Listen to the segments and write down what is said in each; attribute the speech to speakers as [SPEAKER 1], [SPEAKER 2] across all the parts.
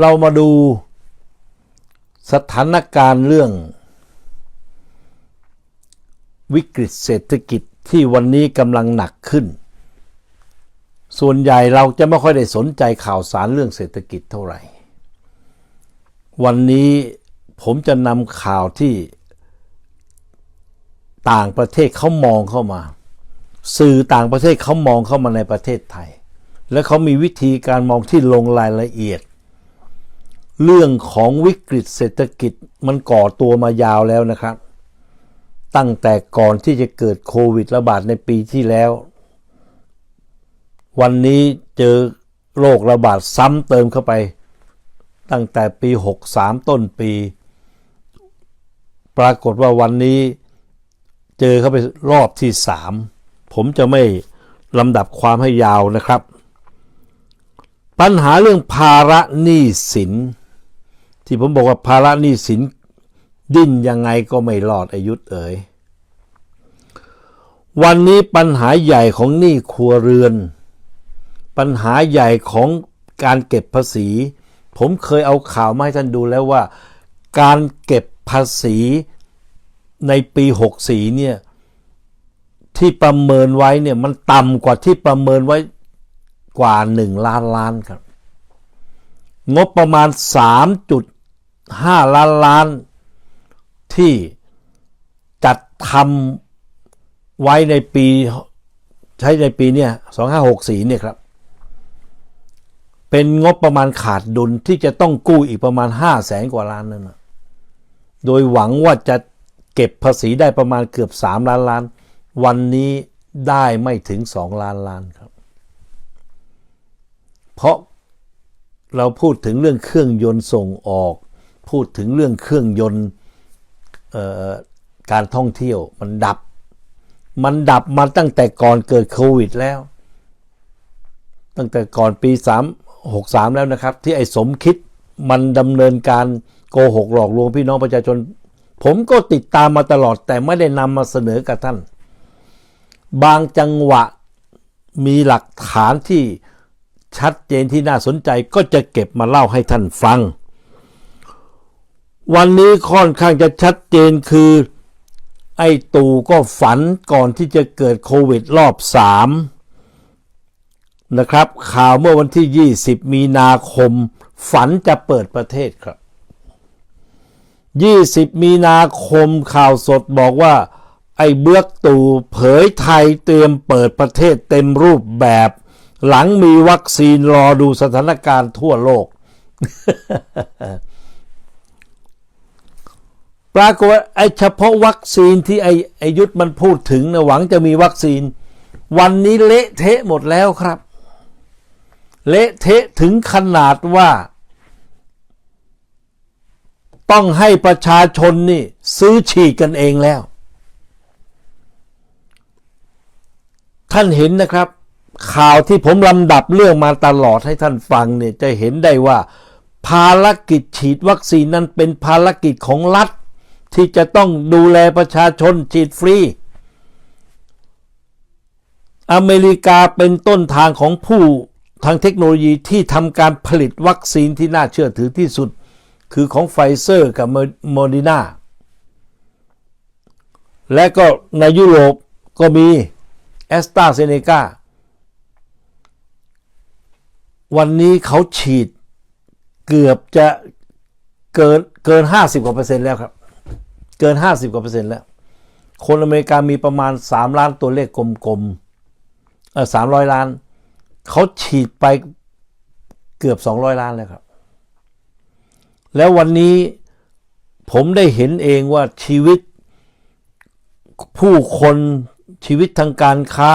[SPEAKER 1] เรามาดูสถานการณ์เรื่อง วิกฤตเศรษฐกิจที่วันนี้กำลังหนักขึ้น ส่วนใหญ่เราจะไม่ค่อยได้สนใจข่าวสารเรื่องเศรษฐกิจเท่าไหร่ วันนี้ผมจะนำข่าวที่ต่างประเทศเขามองเข้ามา สื่อต่างประเทศเขามองเข้ามาในประเทศไทย และเขามีวิธีการมองที่ลงรายละเอียด เรื่องของวิกฤตเศรษฐกิจมันก่อตัวมายาวแล้วนะครับ ตั้งแต่ก่อนที่จะเกิดโควิดระบาดในปีที่แล้ว วันนี้เจอโรคระบาดซ้ำเติมเข้าไป ตั้งแต่ปี 63 ต้นปี ปรากฏว่าวันนี้เจอเข้าไปรอบที่สามผมจะไม่ลำดับความให้ยาวนะครับ ปัญหาเรื่องภาระหนี้สิน ที่ผมบอกว่าภาระหนี้สินดิ้นยังไงก็ไม่รอดอายุเอ๋ยวันนี้ปัญหาใหญ่ของหนี้ครัวเรือน ปัญหาใหญ่ของการเก็บภาษี ผมเคยเอาข่าวมาให้ท่านดูแล้วว่า การเก็บภาษีในปี 64 เนี่ย ที่ประเมินไว้เนี่ยมันต่ำกว่าที่ประเมินไว้กว่า 1 ล้านล้านครับ งบประมาณ 5 ล้านล้านที่จัดทำไว้ในปีใช้ในปีเนี่ย2564เนี่ยครับ เป็นงบประมาณขาดดุลที่จะต้องกู้อีกประมาณ 5 แสนกว่าล้านนั่นนะโดยหวังว่าจะเก็บภาษีได้ประมาณเกือบ 3 ล้านล้าน วันนี้ได้ไม่ถึง 2 ล้านล้านครับ เพราะเราพูดถึงเรื่องเครื่องยนต์ส่งออก พูดถึงเรื่องเครื่องยนต์การท่องเที่ยวมันดับ มันดับมาตั้งแต่ก่อนเกิดโควิดแล้ว ตั้งแต่ก่อนปี3 63 แล้วนะครับ ที่ไอ้สมคิดมันดำเนินการโกหกหลอกลวงพี่น้องประชาชน ผมก็ติดตามมาตลอดแต่ไม่ได้นำมาเสนอกับท่าน บางจังหวะมีหลักฐานที่ชัดเจนที่น่าสนใจก็จะเก็บมาเล่าให้ท่านฟัง วันนี้ค่อนข้างจะชัดเจนคือ ไอ้ตู่ก็ฝันก่อนที่จะเกิดโควิดรอบสามนะครับ ข่าวเมื่อวันที่ 20 มีนาคม ฝันจะเปิดประเทศครับ 20 มีนาคมข่าวสดบอกว่า ไอ้เบือกตู่เผยไทยเตรียมเปิดประเทศเต็มรูปแบบ หลังมีวัคซีนรอดูสถานการณ์ทั่วโลก ปรากฏว่าไอ้เฉพาะวัคซีนที่ไอ้ไอยุทธมันพูดถึงนะหวังจะมีวัคซีน วันนี้เละเทะหมดแล้วครับ เละเทะถึงขนาดว่า ต้องให้ประชาชนนี่ ซื้อฉีดกันเองแล้ว ท่านเห็นนะครับ ข่าวที่ผมลำดับเรื่องมาตลอดให้ท่านฟังเนี่ยจะเห็นได้ว่า ภารกิจฉีดวัคซีนนั้นเป็นภารกิจของรัฐ ที่จะต้องดูแลประชาชนฉีดฟรี อเมริกาเป็นต้นทางของผู้ทางเทคโนโลยีที่ทำการผลิตวัคซีนที่น่าเชื่อถือที่สุด คือของไฟเซอร์กับโมเดนาและก็ในยุโรปก็มีแอสตราเซเนกาวันนี้เขาฉีดเกือบจะเกินเกิน 50กว่าเปอร์เซ็นต์แล้วครับ เกิน 50กว่าเปอร์เซ็นต์แล้ว คนอเมริกามีประมาณ 3 ล้านตัวเลขกลมๆเออสามร้อยล้าน เขาฉีดไปเกือบ 200 ล้านแล้วครับ แล้ววันนี้ผมได้เห็นเองว่าชีวิตผู้คนชีวิตทางการค้า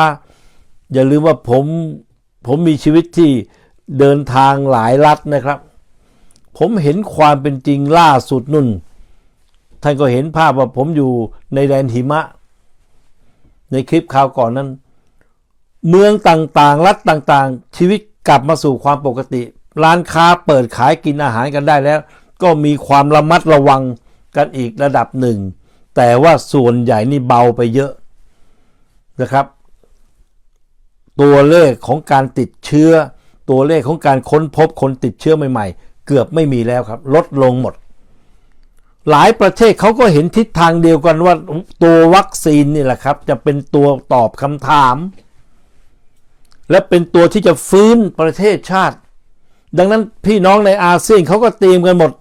[SPEAKER 1] อย่าลืมว่าผม ผมมีชีวิตที่เดินทางหลายรัฐนะครับ ผมเห็นความเป็นจริงล่าสุดนุ่น ท่านก็เห็นภาพว่าผมอยู่ในแดนหิมะ ในคลิปข่าวก่อนนั้น เมืองต่างๆ รัฐต่างๆ ชีวิตกลับมาสู่ความปกติ ร้านค้าเปิดขายกินอาหารกันได้แล้ว ก็มีความระมัดระวังกันอีกระดับหนึ่ง แต่ว่าส่วนใหญ่นี่เบาไปเยอะนะครับ ตัวเลขของการติดเชื้อ ตัวเลขของการค้นพบคนติดเชื้อใหม่ ๆ เกือบไม่มีแล้วครับ ลดลงหมด หลายประเทศเขาก็เห็นทิศทางเดียวกันว่าตัววัคซีนนี่แหละครับ จะเป็นตัวตอบคำถาม และเป็นตัวที่จะฟื้นประเทศชาติ ดังนั้นพี่น้องในอาเซียนเขาก็เตรียมกันหมด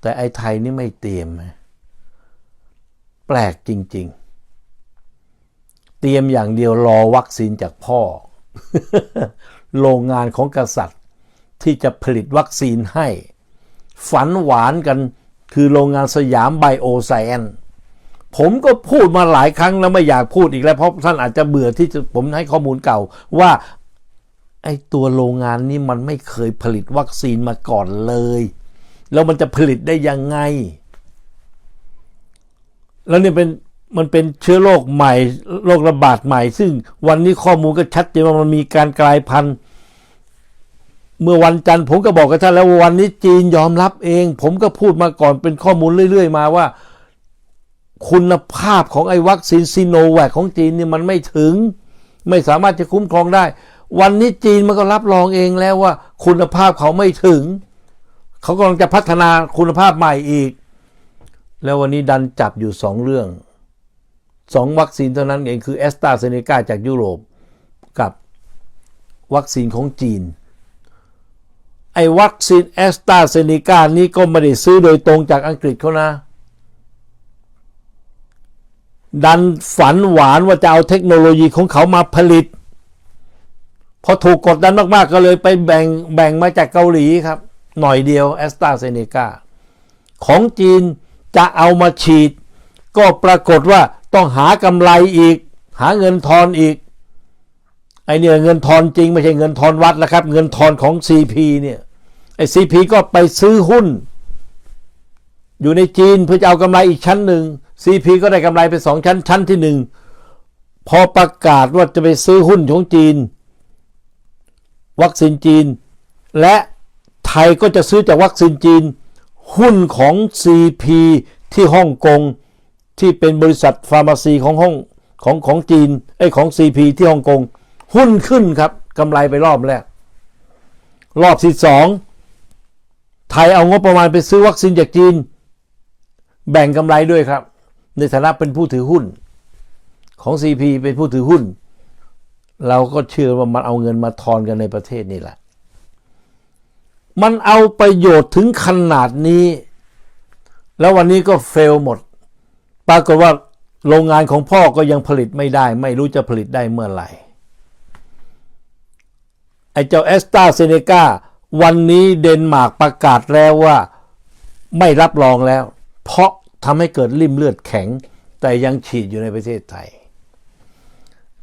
[SPEAKER 1] แต่ไอ้ไทยนี่ไม่เตรียม แปลกจริง ๆ เตรียมอย่างเดียวรอวัคซีนจากพ่อ โรงงานของกษัตริย์ที่จะผลิตวัคซีนให้ ฝันหวานกัน คือโรงงานสยามไบโอไซแอนผมก็พูดมาหลายครั้งแล้วไม่อยากพูดอีกแล้ว เพราะท่านอาจจะเบื่อที่จะผมให้ข้อมูลเก่าว่าไอ้ตัวโรงงานนี้มันไม่เคยผลิตวัคซีนมาก่อนเลย แล้วมันจะผลิตได้ยังไง แล้วเนี่ยเป็นมันเป็นเชื้อโรคใหม่โรคระบาดใหม่ ซึ่งวันนี้ข้อมูลก็ชัดเจนว่ามันมีการกลายพันธุ์ เมื่อวันจันทร์ผมก็บอกกับท่านแล้วว่าวันนี้จีนยอมรับเอง ผมก็พูดมาก่อนเป็นข้อมูลเรื่อย ๆ มาว่า คุณภาพของไอ้วัคซีนซีโนแวคของจีนเนี่ยมันไม่ถึง ไม่สามารถจะคุ้มครองได้ วันนี้จีนมันก็รับรองเองแล้วว่า คุณภาพเขาไม่ถึง เขากำลังจะพัฒนาคุณภาพใหม่อีก แล้ววันนี้ดันจับอยู่สองเรื่องสองวัคซีนเท่านั้นเองคือแอสตราเซเนกาจากยุโรปกับวัคซีนของจีน ไอ้วัคซีนแอสตราเซเนกานี้ก็ไม่ได้ซื้อโดยตรงจากอังกฤษเขานะ ดันฝันหวานว่าจะเอาเทคโนโลยีของเขามาผลิต พอถูกกดดันมาก ๆ ก็เลยไปแบ่งแบ่งมาจากเกาหลีครับ หน่อยเดียวแอสตราเซเนกาของจีนจะเอามาฉีด ก็ปรากฏว่าต้องหากำไรอีก หาเงินทอนอีก เนี่ยเงินทอนจริงไม่ใช่เงินทอนวัดแล้วครับ เงินทอนของ CP เนี่ยไอ CP ก็ไปซื้อหุ้น อยู่ในจีนเพื่อจะเอากำไรอีกชั้นหนึ่ง CP ก็ได้กำไรไปสองชั้น ชั้นที่หนึ่งพอประกาศว่าจะไปซื้อหุ้นของจีน วัคซีนจีน และไทยก็จะซื้อจากวัคซีนจีน หุ้นของ CP ที่ฮ่องกงที่เป็นบริษัทฟาร์มาซีของห้องของของจีนไอ้ของ CP ที่ฮ่องกง หุ้นขึ้นครับกำไรไปรอบแรก รอบที่สองไทยเอางบประมาณไปซื้อวัคซีนจากจีน แบ่งกำไรด้วยครับ ในฐานะเป็นผู้ถือหุ้น ของ CP เป็นผู้ถือหุ้น เราก็เชื่อว่ามันเอาเงินมาทอนกันในประเทศนี่แหละ มันเอาประโยชน์ถึงขนาดนี้ แล้ววันนี้ก็เฟลหมด ปรากฏว่าโรงงานของพ่อก็ยังผลิตไม่ได้ ไม่รู้จะผลิตได้เมื่อไหร่ ไอ้เจ้าแอสตราเซเนกาวันนี้เดนมาร์กประกาศแล้วว่าไม่รับรองแล้ว เพราะทำให้เกิดริ่มเลือดแข็ง แต่ยังฉีดอยู่ในประเทศไทย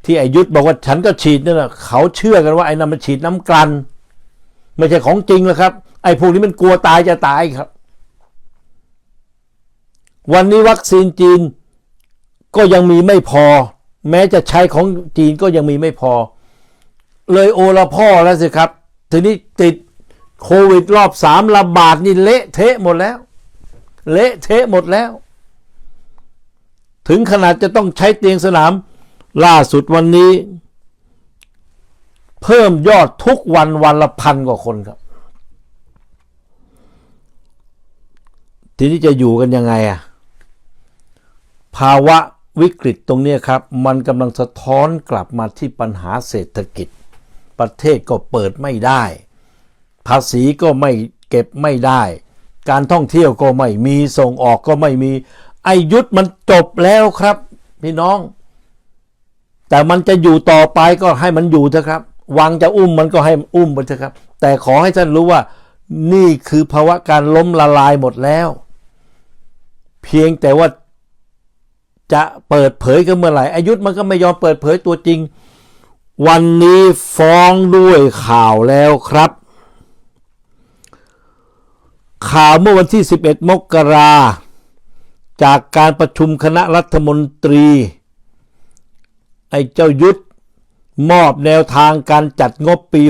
[SPEAKER 1] ที่ไอายุทธบอกว่าฉันก็ฉีดนั่นแหละเขาเชื่อกันว่าไอ้นั่นมันฉีดน้ำกลันไม่ใช่ของจริงแล้วครับ ไอ้พวกนี้มันกลัวตายจะตายครับ วันนี้วัคซีนจีนก็ยังมีไม่พอ แม้จะใช้ของจีนก็ยังมีไม่พอ เลยโอละพ่อแล้วสิครับ ทีนี้ติดโควิดรอบสามระบาดนี่เละเทะหมดแล้ว เละเทะหมดแล้ว ถึงขนาดจะต้องใช้เตียงสนาม ล่าสุดวันนี้ เพิ่มยอดทุกวันวันละพันกว่าคนครับ ทีนี้จะอยู่กันยังไงอะภาวะวิกฤตตรงนี้ครับ มันกำลังสะท้อนกลับมาที่ปัญหาเศรษฐกิจ ประเทศก็เปิดไม่ได้ ภาษีก็ไม่เก็บไม่ได้ การท่องเที่ยวก็ไม่มีส่งออกก็ไม่มีไอยุทธมันจบแล้วครับ พี่น้อง แต่มันจะอยู่ต่อไปก็ให้มันอยู่เถอะครับวังจะอุ้มมันก็ให้อุ้มไปเถอะครับ แต่ขอให้ท่านรู้ว่านี่คือภาวะการล้มละลายหมดแล้ว เพียงแต่ว่าจะเปิดเผยกันเมื่อไหร่อายุทธมันก็ไม่ยอมเปิดเผยตัวจริง วันนี้ฟ้องด้วยข่าวแล้วครับ ข่าวเมื่อวันที่ 11 มกราจากการประชุมคณะรัฐมนตรี ไอ้เจ้ายุทธมอบแนวทางการจัดงบปี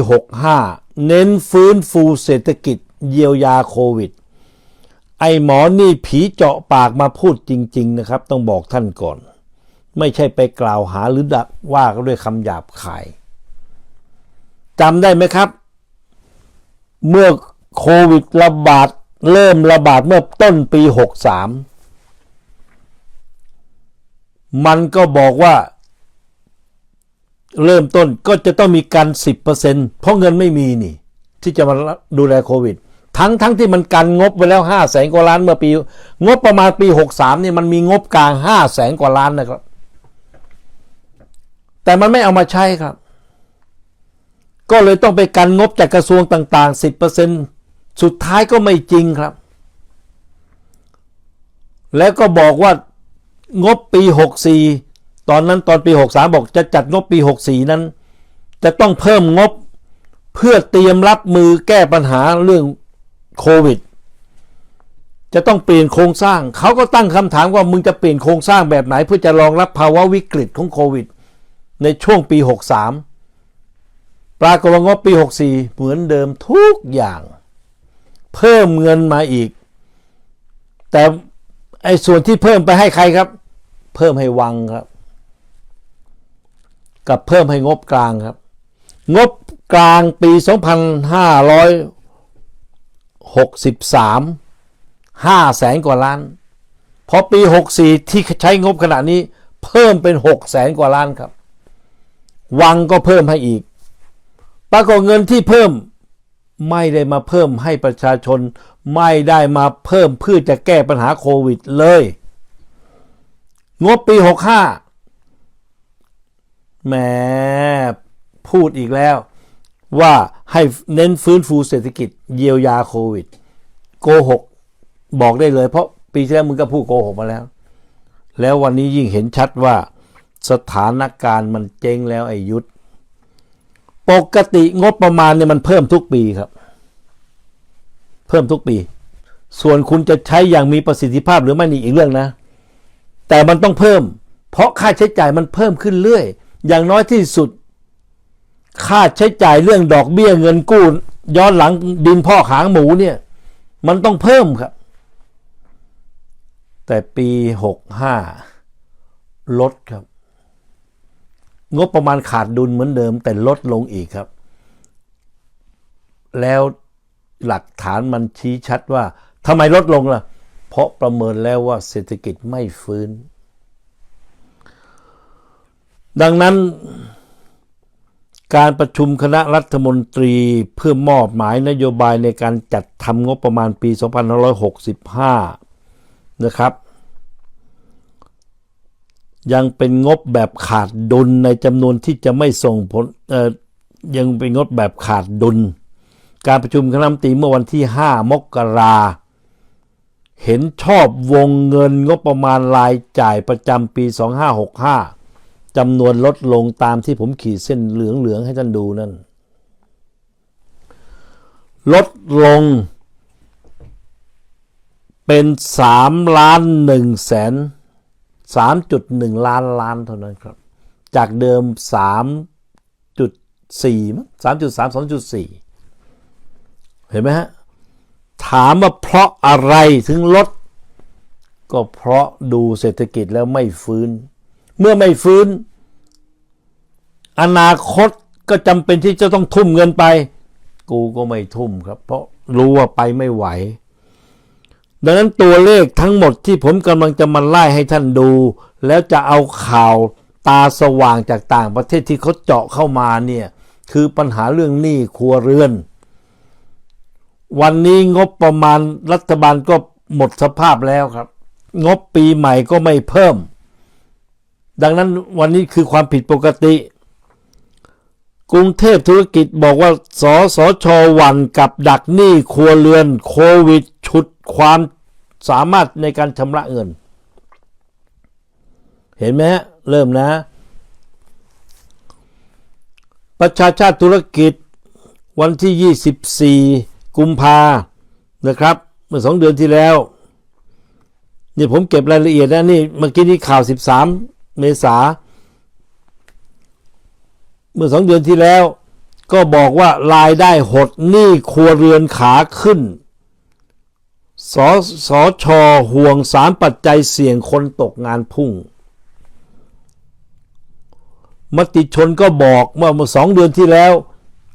[SPEAKER 1] 65 เน้นฟื้นฟูเศรษฐกิจเยียวยาโควิด ไอ้หมอนี่ผีเจาะปากมาพูดจริง ๆ นะครับ ต้องบอกท่านก่อน ไม่ใช่ไปกล่าวหาหรือดักว่ากันด้วยคำหยาบคายจำได้ไหมครับ เมื่อโควิดระบาด เริ่มระบาดเมื่อต้นปี 63 มันก็บอกว่า เริ่มต้นก็จะต้องมีการ 10%เพราะเงินไม่มีนี่ ที่จะมาดูแลโควิด ทั้งทั้งที่มันกันงบไปแล้ว5 0 0แสนกว่าล้านเมื่อปี งบประมาณปี 63 นี่มันมีงบกลาง5 0 0แสนกว่าล้านนะครับ แต่มันไม่เอามาใช้ครับ ก็เลยต้องไปกันงบจากกระทรวงต่างๆ 10%สุดท้ายก็ไม่จริงครับ แล้วก็บอกว่างบปี 64 ตอนนั้นตอนปี 63 บอกจะจัดงบปี 64 นั้น จะต้องเพิ่มงบเพื่อเตรียมรับมือแก้ปัญหาเรื่องโควิด จะต้องเปลี่ยนโครงสร้าง เขาก็ตั้งคำถามว่ามึงจะเปลี่ยนโครงสร้างแบบไหนเพื่อจะรองรับภาวะวิกฤตของโควิด ในช่วงปี 63 ปรากฏว่างบปี 64 เหมือนเดิมทุกอย่าง เพิ่มเงินมาอีก แต่ไอ้ส่วนที่เพิ่มไปให้ใครครับ เพิ่มให้วังครับ กับเพิ่มให้งบกลางครับ งบกลางปี 2563 5แสนกว่าล้าน พอปี 64 ที่ใช้งบขณะนี้เพิ่มเป็น 6 แสนกว่าล้านครับ วังก็เพิ่มให้อีก ปรากฏเงินที่เพิ่มไม่ได้มาเพิ่มให้ประชาชน ไม่ได้มาเพิ่มเพื่อจะแก้ปัญหาโควิดเลย งบปี 65แหมพูดอีกแล้ว ว่าให้เน้นฟื้นฟูเศรษฐกิจเยียวยาโควิด โกหกบอกได้เลยเพราะปีที่แล้วมึงก็พูดโกหกมาแล้ว แล้ววันนี้ยิ่งเห็นชัดว่า สถานการณ์มันเจ๊งแล้วไอ้ยุทธปกติงบประมาณเนี่ยมันเพิ่มทุกปีครับ เพิ่มทุกปี ส่วนคุณจะใช้อย่างมีประสิทธิภาพหรือไม่นี่อีกเรื่องนะ แต่มันต้องเพิ่ม เพราะค่าใช้จ่ายมันเพิ่มขึ้นเรื่อย อย่างน้อยที่สุด ค่าใช้จ่ายเรื่องดอกเบี้ยเงินกู้ย้อนหลังดินพ่อขางหมูเนี่ย มันต้องเพิ่มครับ แต่ปีหกห้าลดครับ งบประมาณขาดดุลเหมือนเดิม แต่ลดลงอีกครับ แล้วหลักฐานมันชี้ชัดว่าทำไมลดลงล่ะ เพราะประเมินแล้วว่าเศรษฐกิจไม่ฟื้น ดังนั้น การประชุมคณะรัฐมนตรีเพื่อมอบหมายนโยบายในการจัดทำงบประมาณปี 2565 นะครับ ยังเป็นงบแบบขาดดุลในจำนวนที่จะไม่ส่งผลยังเป็นงบแบบขาดดุล การประชุมคณะรัฐมนตรีเมื่อวันที่ 5 มกราเห็นชอบวงเงินงบประมาณรายจ่ายประจำปี 2565จำนวนลดลงตามที่ผมขีดเส้นเหลืองๆให้ท่านดูนั่น ลดลงเป็น3ล้าน1แสน 3.1 ล้านล้านเท่านั้นครับ จากเดิม 3.4มั้ง3.3 2.4เห็นไหมฮะ ถามว่าเพราะอะไรถึงลด ก็เพราะดูเศรษฐกิจแล้วไม่ฟื้น เมื่อไม่ฟื้น อนาคตก็จำเป็นที่จะต้องทุ่มเงินไป กูก็ไม่ทุ่มครับ เพราะรู้ว่าไปไม่ไหว ดังนั้นตัวเลขทั้งหมดที่ผมกำลังจะมาไล่ให้ท่านดู แล้วจะเอาข่าวตาสว่างจากต่างประเทศที่เขาเจาะเข้ามาเนี่ยคือปัญหาเรื่องหนี้ครัวเรือน วันนี้งบประมาณรัฐบาลก็หมดสภาพแล้วครับ งบปีใหม่ก็ไม่เพิ่ม ดังนั้นวันนี้คือความผิดปกติ กรุงเทพธุรกิจบอกว่าสสชหวันกับดักหนี้ครัวเรือนโควิดฉุดความสามารถในการชำระเงิน เห็นไหมฮะเริ่มนะ ประชาชาติธุรกิจวันที่ 24 กุมภานะครับ เมื่อสองเดือนที่แล้วนี่ผมเก็บรายละเอียดนะนี่เมื่อกี้นี้ข่าว 13 เมษา เมื่อสองเดือนที่แล้ว ก็บอกว่ารายได้หดหนี้ครัวเรือนขาขึ้น สสชห่วงสามปัจจัยเสี่ยงคนตกงานพุ่ง มติชนก็บอกเมื่อสองเดือนที่แล้ว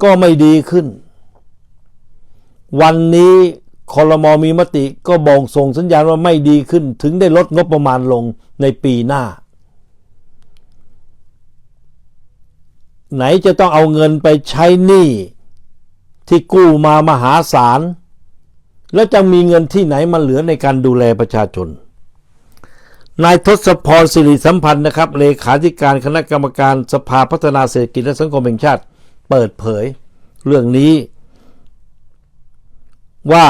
[SPEAKER 1] ก็ไม่ดีขึ้น วันนี้คอรมอมีมติก็บ่งส่งสัญญาณว่าไม่ดีขึ้น ถึงได้ลดงบประมาณลงในปีหน้า ไหนจะต้องเอาเงินไปใช้หนี้ที่กู้มามหาศาล แล้วจะมีเงินที่ไหนมาเหลือในการดูแลประชาชน นายทศพรสิริสัมพันธ์นะครับ เลขาธิการคณะกรรมการสภาพัฒนาเศรษฐกิจและสังคมแห่งชาติ เปิดเผย เรื่องนี้ ว่า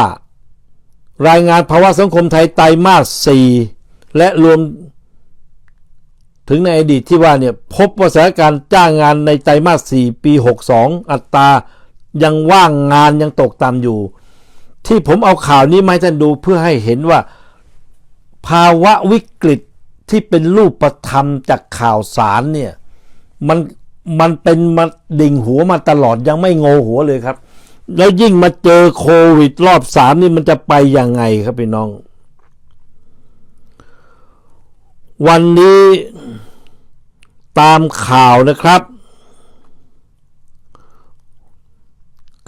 [SPEAKER 1] รายงานภาวะสังคมไทยไตรมาส 4 และรวม ถึงในอดีตที่ว่าเนี่ยพบว่าสถานการณ์จ้างงานในไตรมาส 4 ปี 62 อัตรายังว่างงานยังตกต่ำอยู่ ที่ผมเอาข่าวนี้มาให้ท่านดูเพื่อให้เห็นว่า ภาวะวิกฤตที่เป็นรูปธรรมจากข่าวสารเนี่ยมันมันเป็นมาดิ่งหัวมาตลอดยังไม่โงหัวเลยครับ แล้วยิ่งมาเจอโควิดรอบสามนี่มันจะไปยังไงครับพี่น้อง วันนี้ตามข่าวนะครับ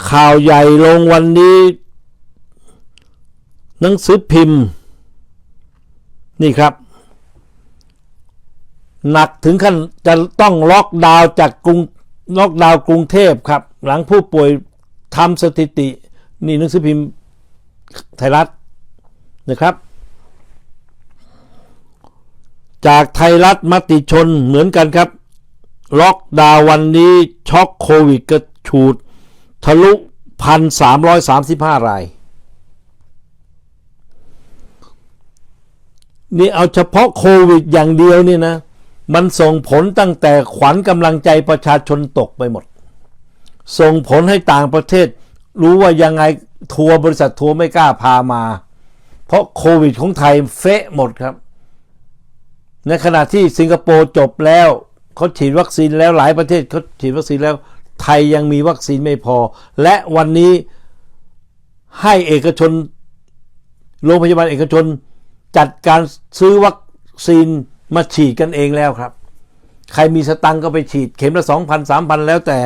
[SPEAKER 1] ข่าวใหญ่ลงวันนี้ หนังสือพิมพ์ นี่ครับ หนักถึงขั้นจะต้องล็อกดาวน์จากกรุงล็อกดาวน์กรุงเทพครับ หลังผู้ป่วยทำสถิติ นี่หนังสือพิมพ์ไทยรัฐนะครับ จากไทยรัฐมติชนเหมือนกันครับ ล็อกดาวน์วันนี้ช็อกโควิดกระฉูด ทะลุพันสามร้อยสามสิบห้าราย นี่เอาเฉพาะโควิดอย่างเดียวนี่นะ มันส่งผลตั้งแต่ขวัญกำลังใจประชาชนตกไปหมด ส่งผลให้ต่างประเทศ รู้ว่ายังไงทัวร์บริษัททัวร์ไม่กล้าพามา เพราะโควิดของไทยเฟะหมดครับ ในขณะที่สิงคโปร์จบแล้วเขาฉีดวัคซีนแล้วหลายประเทศเขาฉีดวัคซีนแล้ว ไทยยังมีวัคซีนไม่พอ และวันนี้ให้เอกชน โรงพยาบาลเอกชน จัดการซื้อวัคซีนมาฉีดกันเองแล้วครับ ใครมีสตังค์ก็ไปฉีด เข็มละสองพันสามพันแล้วแต่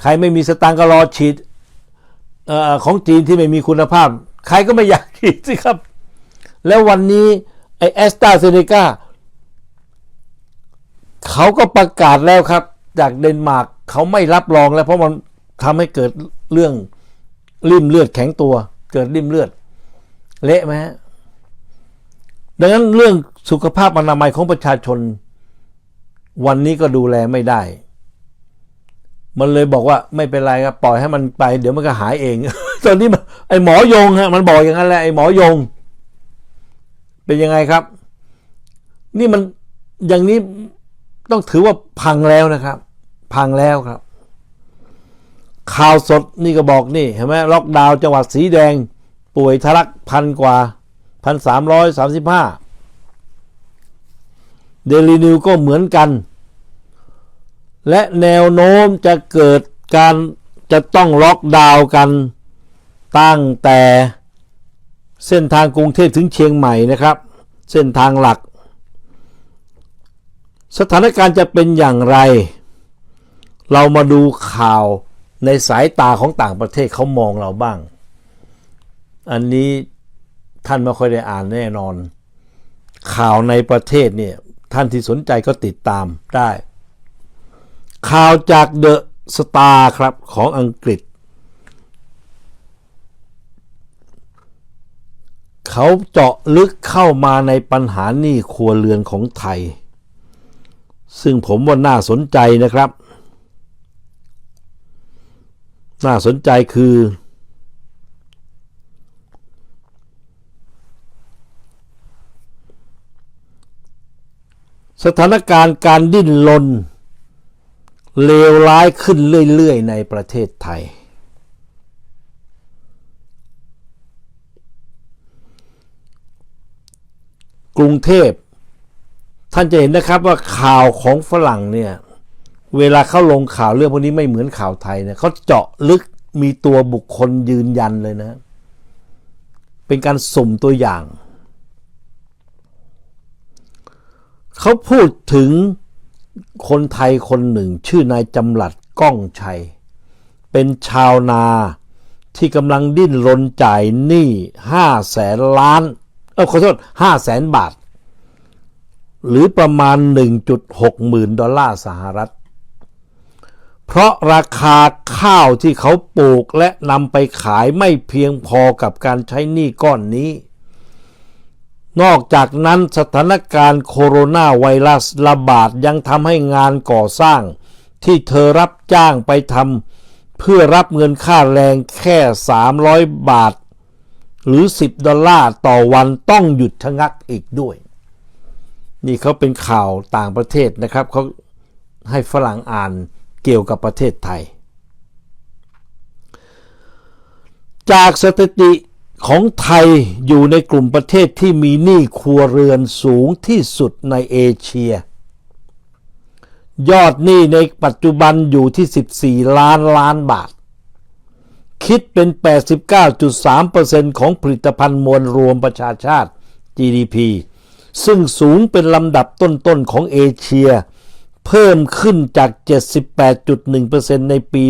[SPEAKER 1] ใครไม่มีสตังค์ก็รอฉีดออของจีนที่ไม่มีคุณภาพ ใครก็ไม่อยากฉีดสิครับ แล้ววันนี้ แอสตราเซเนกาเขาก็ประกาศแล้วครับ จากเดนมาร์กเขาไม่รับรองแล้ว เพราะมันทำให้เกิดเรื่องริ่มเลือดแข็งตัว เกิดริ่มเลือด เละไหมฮะดังนั้นเรื่องสุขภาพอนามัยของประชาชน วันนี้ก็ดูแลไม่ได้ มันเลยบอกว่าไม่เป็นไรครับปล่อยให้มันไป เดี๋ยวมันก็หายเอง ตอนนี้ไอหมอยงฮะมันบอกอย่างนั้นแหละไอ้หมอยง เป็นยังไงครับ นี่มันอย่างนี้ต้องถือว่าพังแล้วนะครับ พังแล้วครับ ข่าวสดนี่ก็บอกนี่เห็นไหมล็อกดาวน์จังหวัดสีแดง ป่วยทะลักพันกว่าพันสามร้อยสามสิบห้าเดลีนิวก็เหมือนกัน และแนวโน้มจะเกิดการจะต้องล็อกดาวน์กันตั้งแต่ เส้นทางกรุงเทพถึงเชียงใหม่นะครับ เส้นทางหลัก สถานการณ์จะเป็นอย่างไร เรามาดูข่าวในสายตาของต่างประเทศเขามองเราบ้าง อันนี้ท่านไม่ค่อยได้อ่านแน่นอน ข่าวในประเทศเนี่ยท่านที่สนใจก็ติดตามได้ ข่าวจากเดอะสตาร์ครับของอังกฤษ เขาเจาะลึกเข้ามาในปัญหาหนี้ครัวเรือนของไทย ซึ่งผมว่าน่าสนใจนะครับ น่าสนใจคือ สถานการณ์การดิ้นรนเลวร้ายขึ้นเรื่อย ๆ ในประเทศไทย กรุงเทพ ท่านจะเห็นนะครับว่าข่าวของฝรั่งเนี่ย เวลาเขาลงข่าวเรื่องพวกนี้ไม่เหมือนข่าวไทยเนี่ยเขาเจาะลึกมีตัวบุคคลยืนยันเลยนะ เป็นการสุ่มตัวอย่าง เขาพูดถึงคนไทยคนหนึ่ง ชื่อนายจำหลัดก้องชัย เป็นชาวนาที่กำลังดิ้นรนจ่ายหนี้ห้าแสนล้าน เออขอโทษห้าแสนบาท หรือประมาณ 1.6หมื่นดอลลาร์สหรัฐ เพราะราคาข้าวที่เขาปลูกและนำไปขายไม่เพียงพอกับการใช้หนี้ก้อนนี้ นอกจากนั้นสถานการณ์โคโรนาไวรัสระบาดยังทำให้งานก่อสร้าง ที่เธอรับจ้างไปทำเพื่อรับเงินค่าแรงแค่ 300 บาท หรือ 10 ดอลลาร์ต่อวันต้องหยุดชะงักอีกด้วย นี่เขาเป็นข่าวต่างประเทศนะครับเขาให้ฝรั่งอ่านเกี่ยวกับประเทศไทย จากสถิติของไทยอยู่ในกลุ่มประเทศที่มีหนี้ครัวเรือนสูงที่สุดในเอเชีย ยอดหนี้ในปัจจุบันอยู่ที่ 14 ล้านล้านบาท คิดเป็น 89.3%ของผลิตภัณฑ์มวลรวมประชาชาติ GDP ซึ่งสูงเป็นลำดับต้นๆของเอเชีย เพิ่มขึ้นจาก 78.1%ในปี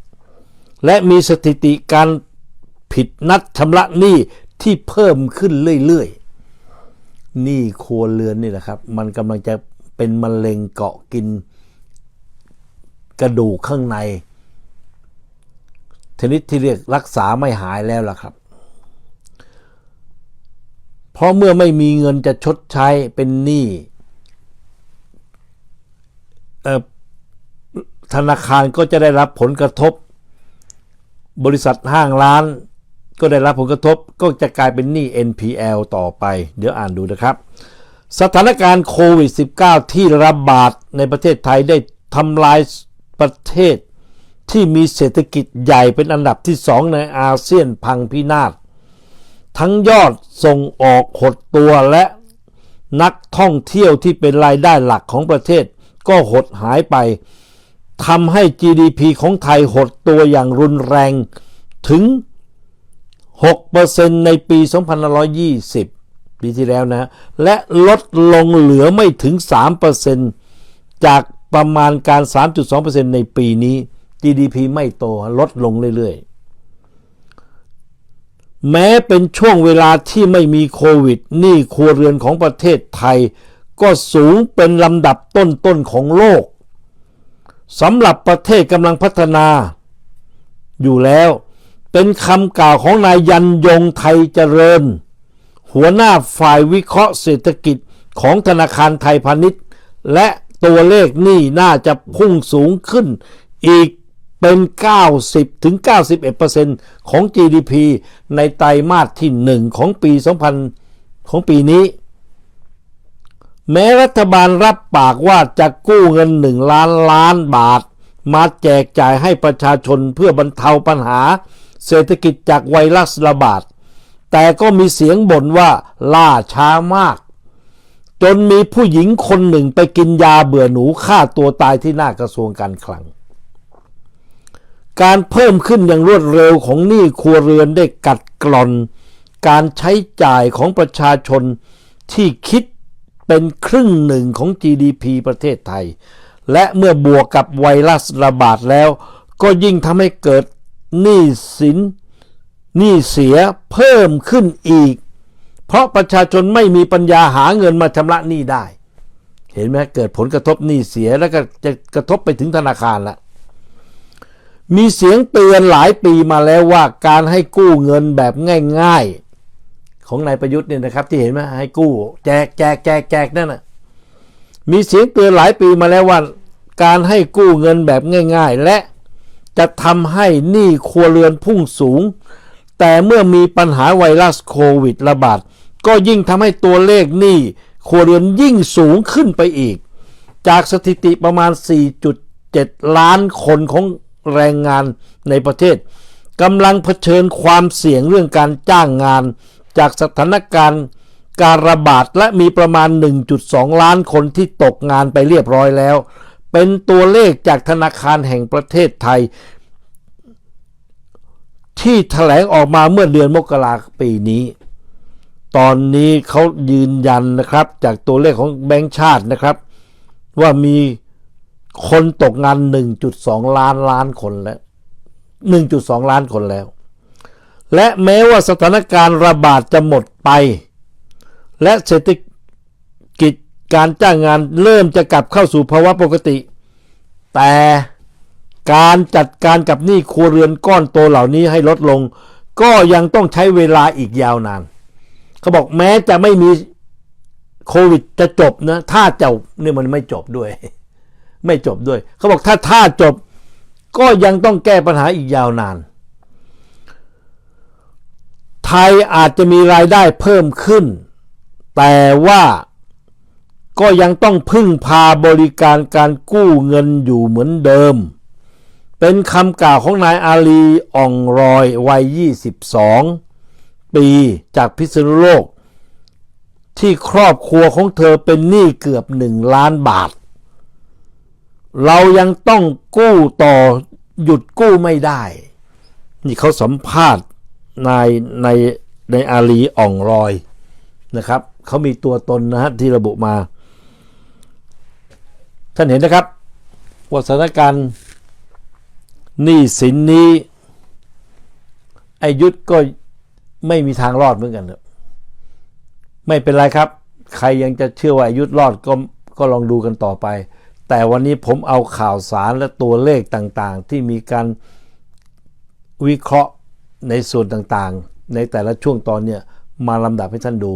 [SPEAKER 1] 2017 และมีสถิติการผิดนัดชำระหนี้ที่เพิ่มขึ้นเรื่อยๆหนี้ครัวเรือนนี่แหละครับ มันกำลังจะเป็นมะเร็งเกาะกินกระดูกข้างใน ชนิดที่เรียกรักษาไม่หายแล้วล่ะครับ เพราะเมื่อไม่มีเงินจะชดใช้เป็นหนี้ธนาคารก็จะได้รับผลกระทบ บริษัทห้างร้าน ก็ได้รับผลกระทบก็จะกลายเป็นหนี้ NPL ต่อไป เดี๋ยวอ่านดูนะครับ สถานการณ์โควิด -19 ที่ระบาดในประเทศไทยได้ทำลายประเทศ ที่มีเศรษฐกิจใหญ่เป็นอันดับที่สองในอาเซียนพังพินาศ ทั้งยอดส่งออกหดตัวและนักท่องเที่ยวที่เป็นรายได้หลักของประเทศก็หดหายไปทำให้ GDP ของไทยหดตัวอย่างรุนแรงถึง 6%ในปี 2520 ปีที่แล้วนะ และลดลงเหลือไม่ถึง 3%จากประมาณการ 3.2%ในปีนี้ GDP ไม่โตลดลงเรื่อยๆ แม้เป็นช่วงเวลาที่ไม่มีโควิดหนี้ครัวเรือนของประเทศไทย ก็สูงเป็นลำดับต้นๆของโลกสำหรับประเทศกำลังพัฒนา อยู่แล้วเป็นคำกล่าวของนายยันยงไทยเจริญ หัวหน้าฝ่ายวิเคราะห์เศรษฐกิจของธนาคารไทยพาณิชย์ และตัวเลขนี้น่าจะพุ่งสูงขึ้นอีก เป็น 90ถึง91%ของ GDP ในไตรมาสที่ 1 ของปี 2000 ของปีนี้ แม้รัฐบาลรับปากว่าจะกู้เงิน 1 ล้านล้านบาท มาแจกจ่ายให้ประชาชนเพื่อบรรเทาปัญหา เศรษฐกิจจากไวรัสระบาด แต่ก็มีเสียงบ่นว่าล่าช้ามาก จนมีผู้หญิงคนหนึ่งไปกินยาเบื่อหนูฆ่าตัวตายที่หน้ากระทรวงการคลัง การเพิ่มขึ้นอย่างรวดเร็วของหนี้ครัวเรือนได้กัดกร่อน การใช้จ่ายของประชาชนที่คิดเป็นครึ่งหนึ่งของ GDP ประเทศไทย และเมื่อบวกกับไวรัสระบาดแล้ว ก็ยิ่งทำให้เกิดหนี้สินหนี้เสียเพิ่มขึ้นอีก เพราะประชาชนไม่มีปัญญาหาเงินมาชำระหนี้ได้ เห็นไหมเกิดผลกระทบหนี้เสียแล้วก็จะกระทบไปถึงธนาคารละ มีเสียงเตือนหลายปีมาแล้วว่าการให้กู้เงินแบบง่าย ๆ ของนายประยุทธ์เนี่ยนะครับ ที่เห็นไหมให้กู้ แจกแจกแจกแจกนั่นนะมีเสียงเตือนหลายปีมาแล้วว่า การให้กู้เงินแบบง่าย ๆ และจะทำให้หนี้ครัวเรือนพุ่งสูง แต่เมื่อมีปัญหาไวรัสโควิดระบาดก็ยิ่งทำให้ตัวเลขหนี้ครัวเรือนยิ่งสูงขึ้นไปอีก จากสถิติประมาณ 4.7 ล้านคนของ แรงงานในประเทศกำลังเผชิญความเสี่ยงเรื่องการจ้างงาน จากสถานการณ์การระบาดและมีประมาณ 1.2 ล้านคนที่ตกงานไปเรียบร้อยแล้ว เป็นตัวเลขจากธนาคารแห่งประเทศไทย ที่แถลงออกมาเมื่อเดือนมกราคมปีนี้ ตอนนี้เขายืนยันนะครับจากตัวเลขของแบงก์ชาตินะครับ ว่ามี คนตกงาน 1.2 ล้านล้านคนแล้ว 1.2 ล้านคนแล้ว และแม้ว่าสถานการณ์ระบาดจะหมดไป และเศรษฐกิจการจ้างงานเริ่มจะกลับเข้าสู่ภาวะปกติ แต่การจัดการกับหนี้ครัวเรือนก้อนโตเหล่านี้ให้ลดลง ก็ยังต้องใช้เวลาอีกยาวนาน เขาบอกแม้จะไม่มีโควิดจะจบนะ ถ้าจะเนี่ยมันไม่จบด้วย ไม่จบด้วย เขาบอกถ้าถ้าจบก็ยังต้องแก้ปัญหาอีกยาวนาน ไทยอาจจะมีรายได้เพิ่มขึ้น แต่ว่าก็ยังต้องพึ่งพาบริการการกู้เงินอยู่เหมือนเดิม เป็นคำกล่าวของนายอาลีอ่องรอยวัย 22 ปีจากพิษณุโลก ที่ครอบครัวของเธอเป็นหนี้เกือบหนึ่งล้านบาท เรายังต้องกู้ต่อหยุดกู้ไม่ได้ นี่เขาสัมภาษณ์นายในในอาลีอ่องรอยนะครับเขามีตัวตนนะฮะที่ระบุมา ท่านเห็นนะครับว่าสถานการณ์หนี้สินนี้ไอายุทธก็ไม่มีทางรอดเหมือนกันครับไม่เป็นไรครับ ใครยังจะเชื่อว่าอายุทธรอดก็ก็ลองดูกันต่อไป แต่วันนี้ผมเอาข่าวสารและตัวเลขต่างๆ ที่มีการวิเคราะห์ในส่วนต่างๆ ในแต่ละช่วงตอนเนี่ยมาลำดับให้ท่านดู